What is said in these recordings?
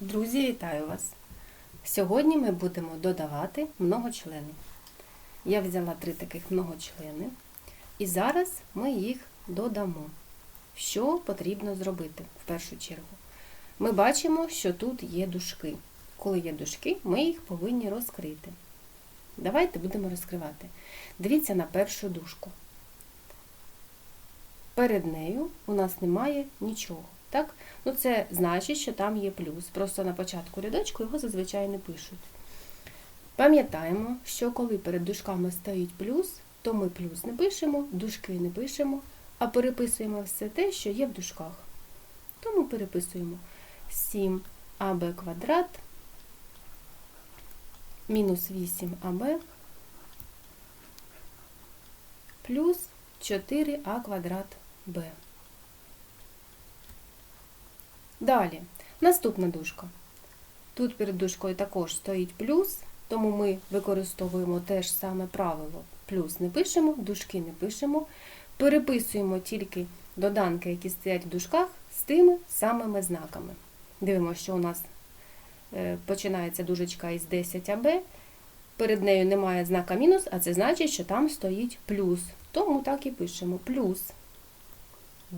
Друзі, вітаю вас! Сьогодні ми будемо додавати многочлени. Я взяла три таких многочлени і зараз ми їх додамо. Що потрібно зробити в першу чергу? Ми бачимо, що тут є дужки. Коли є дужки, ми їх повинні розкрити. Давайте будемо розкривати. Дивіться на першу дужку. Перед нею у нас немає нічого. Так? Ну, Це значить, що там є плюс. Просто на початку рядочку його зазвичай не пишуть. Пам'ятаємо, що коли перед дужками стоїть плюс, то ми плюс не пишемо, дужки не пишемо, а переписуємо все те, що є в дужках. Тому переписуємо 7аб квадрат мінус 8аб плюс 4а квадрат b. Далі, наступна дужка. Тут перед дужкою також стоїть плюс, тому ми використовуємо те ж саме правило. Плюс не пишемо, дужки не пишемо. Переписуємо тільки доданки, які стоять в дужках, з тими самими знаками. Дивимося, що у нас е, починається дужечка із 10АБ. Перед нею немає знака мінус, а це значить, що там стоїть плюс. Тому так і пишемо плюс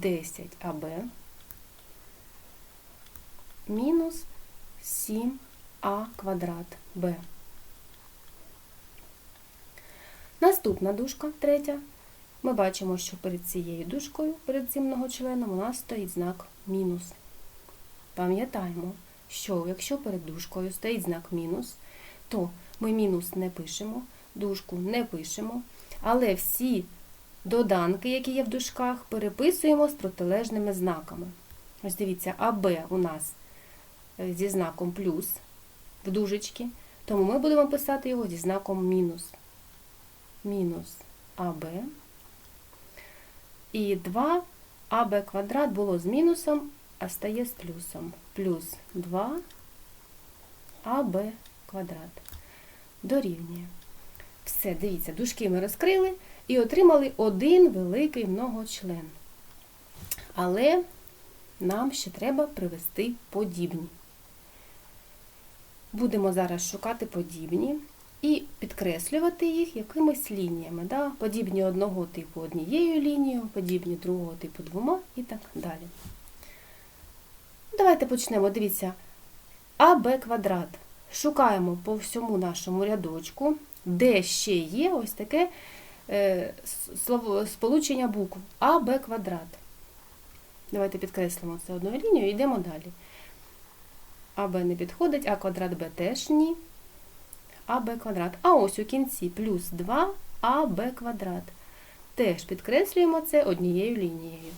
10АБ мінус 7а квадрат b. Наступна дужка, третя. Ми бачимо, що перед цією дужкою, перед цим многочленом, у нас стоїть знак мінус. Пам'ятаємо, що якщо перед дужкою стоїть знак мінус, то ми мінус не пишемо, дужку не пишемо, але всі доданки, які є в дужках, переписуємо з протилежними знаками. Ось дивіться, АБ у нас зі знаком плюс в дужечки, тому ми будемо писати його зі знаком мінус. Мінус АБ. І 2АБ квадрат було з мінусом, а стає з плюсом. Плюс 2АБ квадрат. Дорівнює. Все, дивіться, дужки ми розкрили і отримали один великий многочлен. Але нам ще треба привести подібні. Будемо зараз шукати подібні і підкреслювати їх якимись лініями. Да? Подібні одного типу однією лінією, подібні другого типу двома і так далі. Давайте почнемо. Дивіться, АБ квадрат. Шукаємо по всьому нашому рядочку, де ще є ось таке е, слово, сполучення букв АБ квадрат. Давайте підкреслимо це одною лінією і йдемо далі. АБ не підходить, а квадрат Б теж ні. АБ квадрат. А ось у кінці плюс 2 АБ квадрат. Теж підкреслюємо це однією лінією.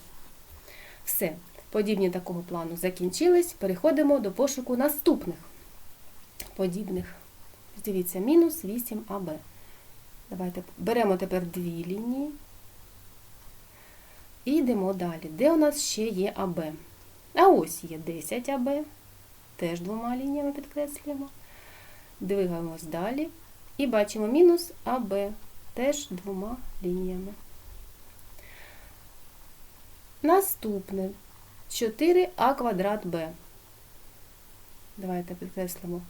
Все, подібні такого плану закінчились. Переходимо до пошуку наступних подібних. Дивіться, мінус 8АБ. Давайте беремо тепер дві лінії. І йдемо далі. Де у нас ще є АБ? А ось є 10 АБ теж двома лініями підкреслюємо. Двигаємось далі. І бачимо мінус АБ теж двома лініями. Наступне 4а квадрат Б. Давайте підкреслимо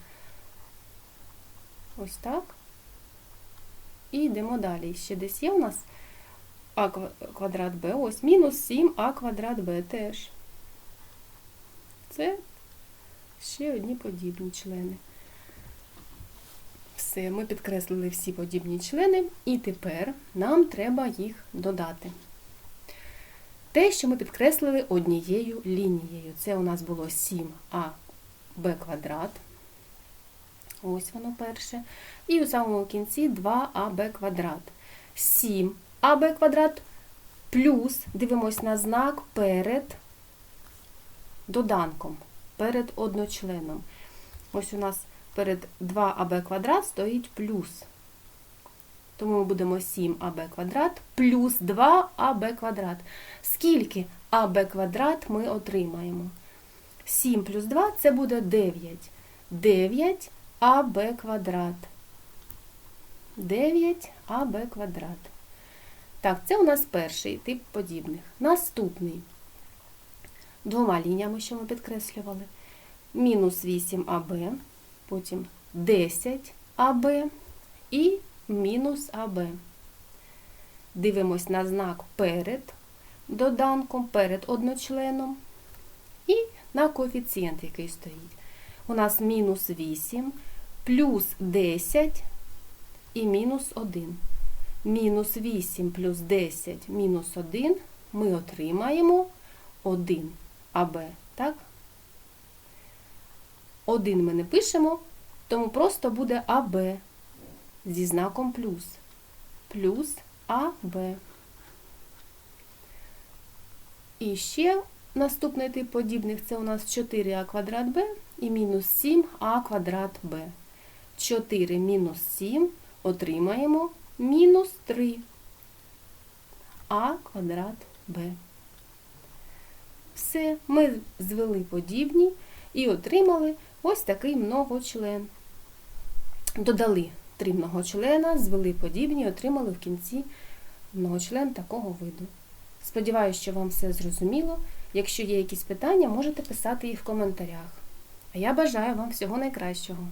ось так. І йдемо далі. Ще десь є у нас а квадрат Б. Ось мінус 7а квадрат Б теж. Це ще одні подібні члени. Все, ми підкреслили всі подібні члени, і тепер нам треба їх додати. Те, що ми підкреслили однією лінією. Це у нас було 7аб квадрат. Ось воно перше. І у самому кінці 2аб квадрат. 7аб квадрат плюс, дивимось на знак перед доданком перед одночленом. Ось у нас перед 2аб квадрат стоїть плюс. Тому ми будемо 7аб квадрат плюс 2аб квадрат. Скільки аб квадрат ми отримаємо? 7 плюс 2 це буде 9. 9 аб квадрат. 9 аб квадрат. Так, це у нас перший тип подібних. Наступний двома лініями, що ми підкреслювали. мінус 8АБ, потім 10АБ і мінус АБ. Дивимось на знак перед доданком, перед одночленом і на коефіцієнт, який стоїть. У нас мінус 8, плюс 10 і мінус 1. Мінус 8 плюс 10 мінус 1 ми отримаємо 1 АБ. Так? 1 ми не пишемо, тому просто буде АБ зі знаком плюс. Плюс АБ. І ще наступний тип подібних це у нас 4а квадрат Б і мінус 7а квадрат Б. 4 мінус 7 отримаємо мінус 3 а квадрат Б. Все, ми звели подібні і отримали ось такий многочлен. Додали три многочлена, звели подібні, отримали в кінці многочлен такого виду. Сподіваюсь, що вам все зрозуміло. Якщо є якісь питання, можете писати їх в коментарях. А я бажаю вам всього найкращого.